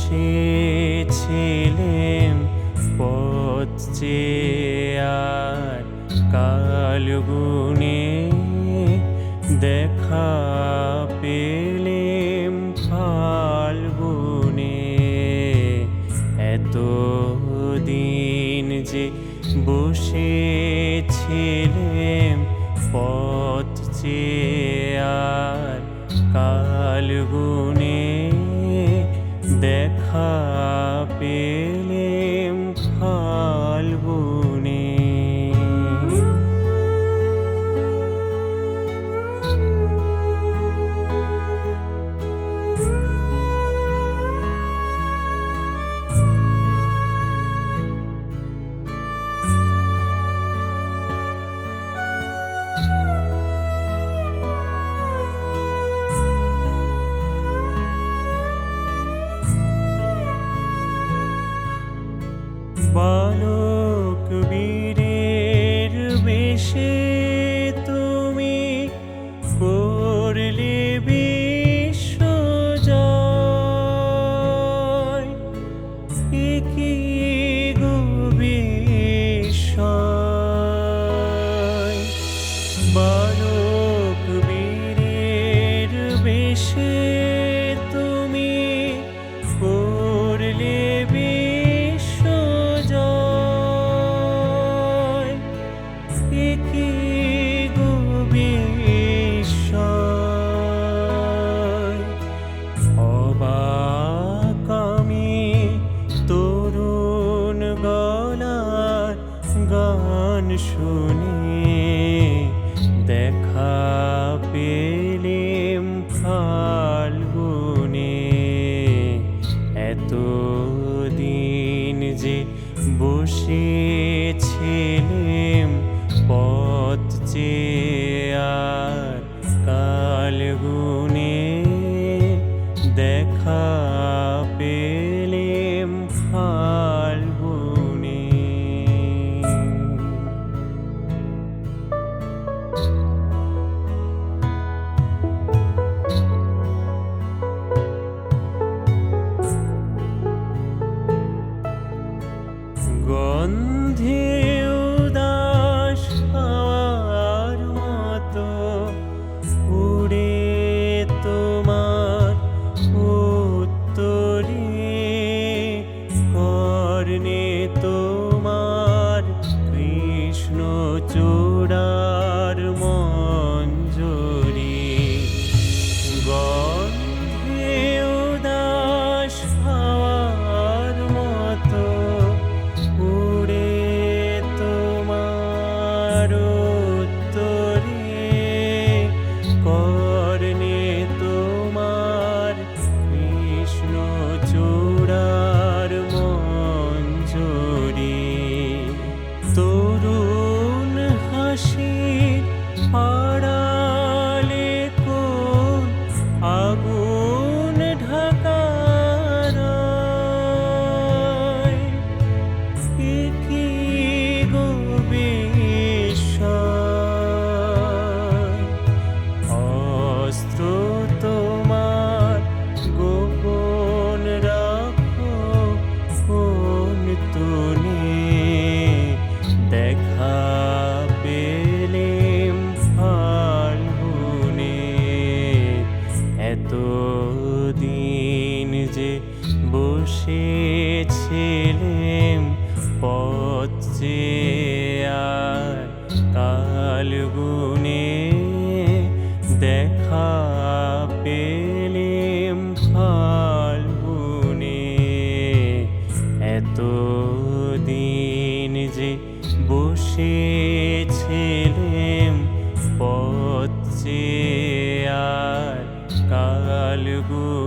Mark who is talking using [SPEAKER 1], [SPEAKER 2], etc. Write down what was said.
[SPEAKER 1] বসেছিলেন পচে চেয়ার কালগুনে দেখা পেলেম ফালগুনে। এত দিন যে বসেছিলেম পথ চেয়ার কালগুনে iki বসেছিলেম পথ চেয়ার কালগুলো Son এসেছিলেন পথে আর কালগুনে দেখা পেলেম ফালগুনে। এত দিন যে বসেছিলেন পথে আর কালগুনে